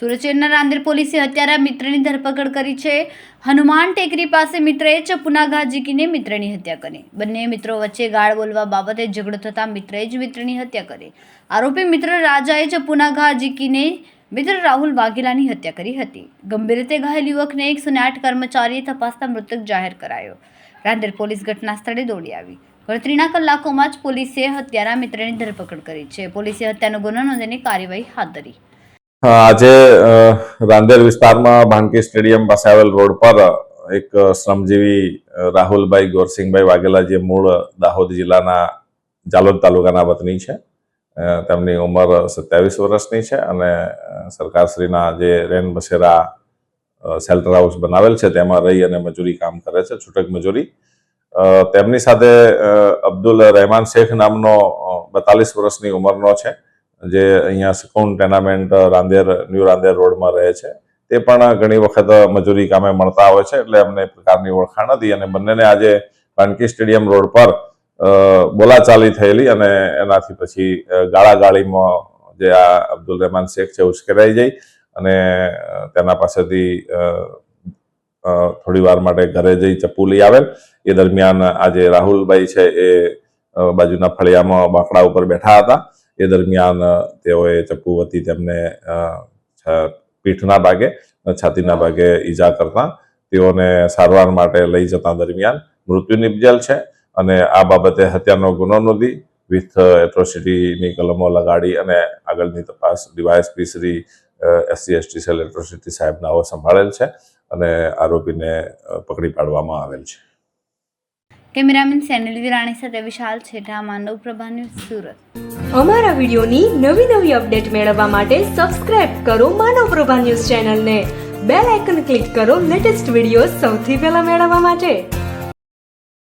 સુરત શહેરના રાંદેર પોલીસે હત્યારા મિત્રની ધરપકડ કરી છે. હનુમાન ટેકરી પાસે મિત્રએ ચપુના ઘા ઝીકીને મિત્રની હત્યા કરી. બંને મિત્રો વચ્ચે ગાળ બોલવા બાબતે ઝઘડો થતાં મિત્રએ જ મિત્રની હત્યા કરી. આરોપી મિત્ર રાજાએ ચપુના ઘા ઝીકીને મિત્ર રાહુલ વાઘેલાની હત્યા કરી હતી. ગંભીર રીતે ઘાયલ યુવકને એકસો આઠ કર્મચારીએ તપાસતા મૃતક જાહેર કરાયો. રાંદેર પોલીસ ઘટના સ્થળે દોડી આવી. ગણતરીના કલાકોમાં જ પોલીસે હત્યારા મિત્રની ધરપકડ કરી છે. પોલીસે હત્યાનો ગુનો નોંધીને કાર્યવાહી હાથ ધરી. આજે રાંદેર વિસ્તારમાં ભાનકી સ્ટેડિયમ પાસે આવેલ રોડ પર એક શ્રમજીવી રાહુલભાઈ ગોરસિંહભાઈ વાઘેલા જે મૂળ દાહોદ જિલ્લાના જાલોદ તાલુકાના વતની છે. તેમની ઉંમર સત્યાવીસ વર્ષની છે અને સરકારશ્રીના જે રેન બસેરા શેલ્ટર હાઉસ બનાવેલ છે, તેમાં રહી અને મજૂરી કામ કરે છે, છૂટક મજૂરી. તેમની સાથે અબ્દુલ રહેમાન શેખ નામનો બેતાલીસ વર્ષની ઉંમરનો છે, જે અહીંયા સિકોન ટેનામેન્ટ, રાંદેર, ન્યૂ રાંદેર રોડમાં રહે છે. તે પણ ઘણી વખત મજૂરી કામે મળતા હોય છે, એટલે અમને પ્રકારની ઓળખાણ હતી અને બંનેને આજે પાનકી સ્ટેડિયમ રોડ પર બોલાચાલી થયેલી અને એનાથી પછી ગાળાગાળીમાં જે આ અબ્દુલ રહેમાન શેખ છે, ઉશ્કેરાઈ જઈ અને તેના પાસેથી થોડી વાર માટે ઘરે જઈ ચપ્પુ લઈ આવેલ. એ દરમિયાન આજે રાહુલભાઈ છે એ બાજુના ફળિયામાં બાંકડા ઉપર બેઠા હતા. એ દરમિયાન તેઓએ ચપ્પુ વતી તેમને પીઠના ભાગે છાતીના ભાગે ઈજા કરતા તેઓને સારવાર માટે લઈ જતા દરમિયાન મૃત્યુ નિપજેલ છે અને આ બાબતે હત્યાનો ગુનો નોંધી વિથ એટ્રોસિટીની કલમો લગાડી અને આગળની તપાસ DYSP Shri SC ST cell electricity સાહેબના હવે સંભાળેલ છે અને આરોપીને પકડી પાડવામાં આવેલ છે. કેમેરામેન સેનલ વિરાણી સાથે વિશાલ છેઠા માનવ પ્રભા ન્યૂઝ સુરત. અમારા વિડીયોની નવી નવી અપડેટ મેળવવા માટે સબસ્ક્રાઇબ કરો માનવ પ્રભા ન્યૂઝ ચેનલને. બેલ આઇકન ક્લિક કરો લેટેસ્ટ વીડિયો સૌથી પહેલા મેળવવા માટે.